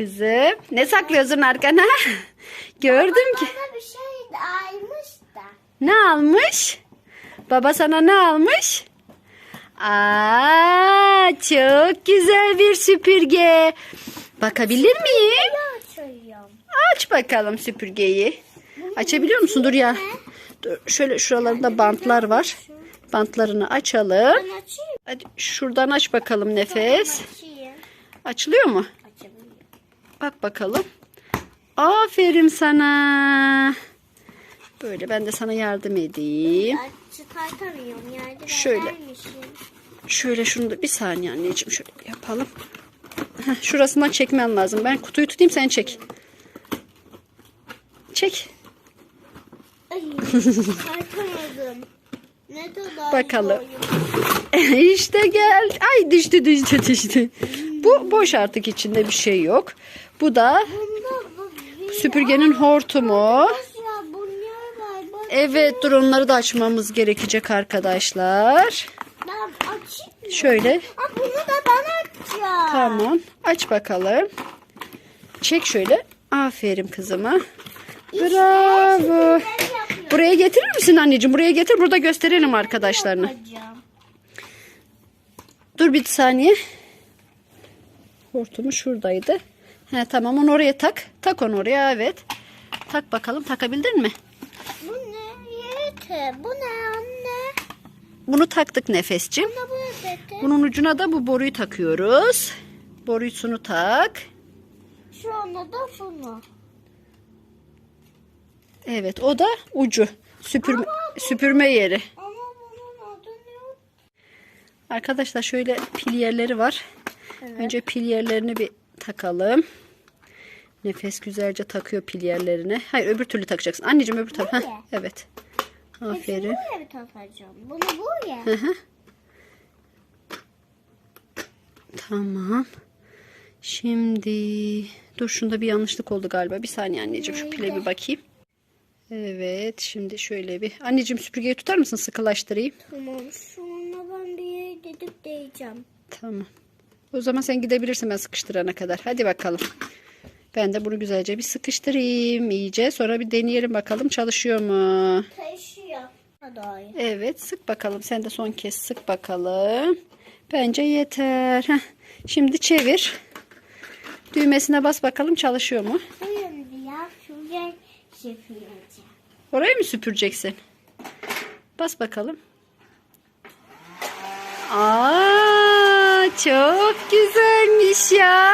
Kızım ne saklıyorsun arkana? Gördüm ki. Bana bir şey almış da. Ne almış? Baba sana ne almış? Aa, çok güzel bir süpürge. Bakabilir miyim? Aç bakalım süpürgeyi. Açabiliyor musun? Dur ya. Dur, şöyle şuralarında bantlar var. Bantlarını açalım. Hadi şuradan aç bakalım nefes. Açılıyor mu? Bak bakalım. Aferin sana. Böyle ben de sana yardım edeyim. Ben çıkartamıyorum. Şöyle. Şöyle şunu da bir saniye anneciğim şöyle yapalım. Heh, şurasından çekmen lazım. Ben kutuyu tutayım sen çek. Çek. Ay, Bakalım. işte gel. Ay düştü düştü düştü. Bu boş artık içinde bir şey yok. Bu da süpürgenin hortumu. Evet dur onları da açmamız gerekecek arkadaşlar. Şöyle bunu da ben açacağım. tamam aç bakalım. Çek şöyle. Aferin kızıma. Bravo. Buraya getirir misin anneciğim? Buraya getir. Burada gösterelim arkadaşlarına. Yapacağım. Dur bir saniye. Hortumu şuradaydı. He, tamam onu oraya tak. Tak onu oraya evet. Tak bakalım takabildin mi? Bu ne yeti? Bu ne anne? Bunu taktık nefesçim. Bana bu ne dedi? Bunun ucuna da bu boruyu takıyoruz. Borusunu tak. Şu anda da bunu. Evet o da ucu. Süpürme, süpürme yeri. Ama bunun adı ne? Arkadaşlar şöyle pil yerleri var. Önce pil yerlerini bir takalım. Nefes güzelce takıyor pil yerlerine. Hayır öbür türlü takacaksın. Anneciğim öbür taraf. Heh, Böyle. Evet. Aferin. Buraya bir takacağım. Bunu buraya. Hı hı. Tamam. Şimdi dur şunda bir yanlışlık oldu galiba. Bir saniye anneciğim şu pile bir bakayım. Evet şimdi şöyle bir. Anneciğim süpürgeyi tutar mısın? Sıkılaştırayım. Tamam. Şununla ben bir yere gidip değeceğim. Tamam. O zaman sen gidebilirsin ben sıkıştırana kadar. Hadi bakalım. Ben de bunu güzelce bir sıkıştırayım iyice. Sonra bir deneyelim bakalım çalışıyor mu? Ay. Evet sık bakalım. Sen de son kez sık bakalım. Bence yeter. Heh. Şimdi çevir. Düğmesine bas bakalım çalışıyor mu? Orayı mı süpüreceksin? Bas bakalım. Aa, çok güzelmiş ya.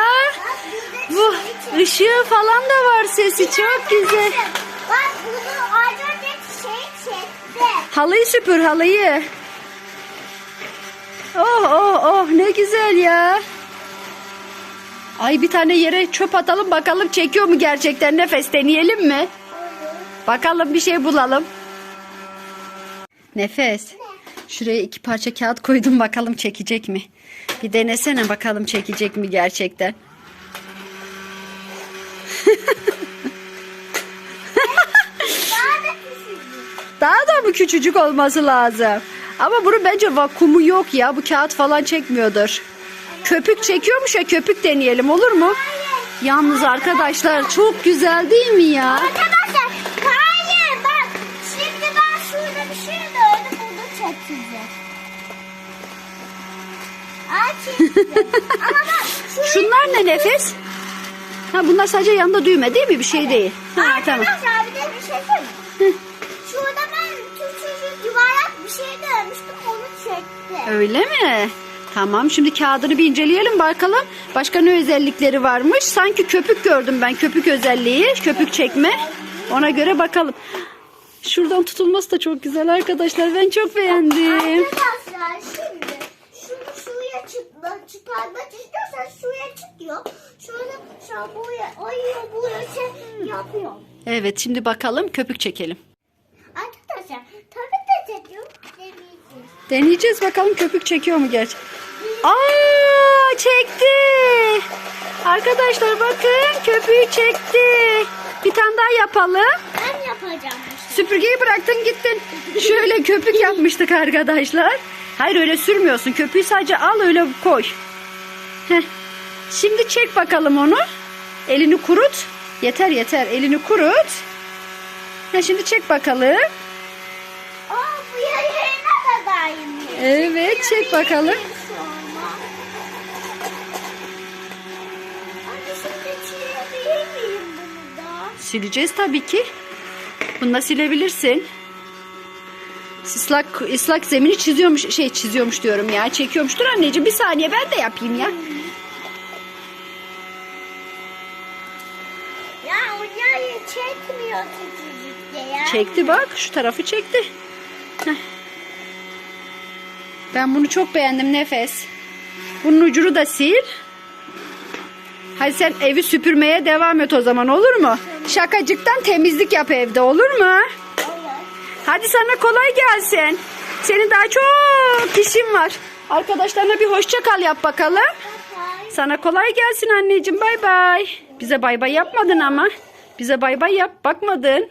Bu ışığı falan da var sesi çok güzel. Bak bunu şey çekti. Halıyı süpür halıyı. Oh oh oh ne güzel ya. Ay bir tane yere çöp atalım bakalım çekiyor mu gerçekten nefes deneyelim mi? Bakalım bir şey bulalım. Nefes. Şuraya iki parça kağıt koydum bakalım çekecek mi? Bir denesene bakalım çekecek mi gerçekten. Daha da mı küçücük olması lazım? Ama bunun bence vakumu yok ya. Bu kağıt falan çekmiyordur. Köpük çekiyormuş ya köpük deneyelim olur mu? Yalnız arkadaşlar çok güzel değil mi ya? Arkadaşlar Şunlar ne nefes? Ha bunlar sadece yanında düğme değil mi? Bir şey değil. Ha tamam. Arkadaşlar bir de bir şey söyleyeyim. Şurada ben küçücük yuvarlak bir şey görmüştüm onu çekti. Öyle mi? Tamam şimdi kağıdını bir inceleyelim bakalım. Başka ne özellikleri varmış? Sanki köpük gördüm ben köpük özelliği. Köpük çekme. Ona göre bakalım. Şuradan tutulması da çok güzel arkadaşlar. Ben çok beğendim. Arkadaşlar şimdi çıkarmak istiyorsan şuraya çıkıyor. Şöyle an buraya ayıyor buraya şey yapıyor. Evet şimdi bakalım köpük çekelim. Arkadaşlar tabii de çekiyor. Deneyeceğiz. Deneyeceğiz bakalım köpük çekiyor mu gerçi. Aa çekti. Arkadaşlar bakın köpüğü çekti. Bir tane daha yapalım. Ben yapacağım. Süpürgeyi bıraktın gittin. Şöyle köpük yapmıştık arkadaşlar. Hayır öyle sürmüyorsun. Köpüğü sadece al öyle koy. Heh. Şimdi çek bakalım onu. Elini kurut. Yeter yeter. Elini kurut. Ha, şimdi çek bakalım. Aa bu yerine kadaymış. Evet çek bakalım. Bunu da? Sileceğiz tabii ki. Bununla silebilirsin. Islak, ıslak zemini çiziyormuş, şey çiziyormuş diyorum ya. Çekiyormuştur anneciğim. Bir saniye ben de yapayım ya. Onlar çekmiyor küçücükte ya. Çekti bak. Şu tarafı çekti. Heh. Ben bunu çok beğendim Nefes. Bunun ucunu da sil. Hadi sen evi süpürmeye devam et o zaman olur mu? Şakacıktan temizlik yap evde olur mu? Hadi sana kolay gelsin. Senin daha çok işin var. Arkadaşlarına bir hoşça kal yap bakalım. Sana kolay gelsin anneciğim. Bay bay. Bize bay bay yapmadın ama. Bize bay bay yap. Bakmadın.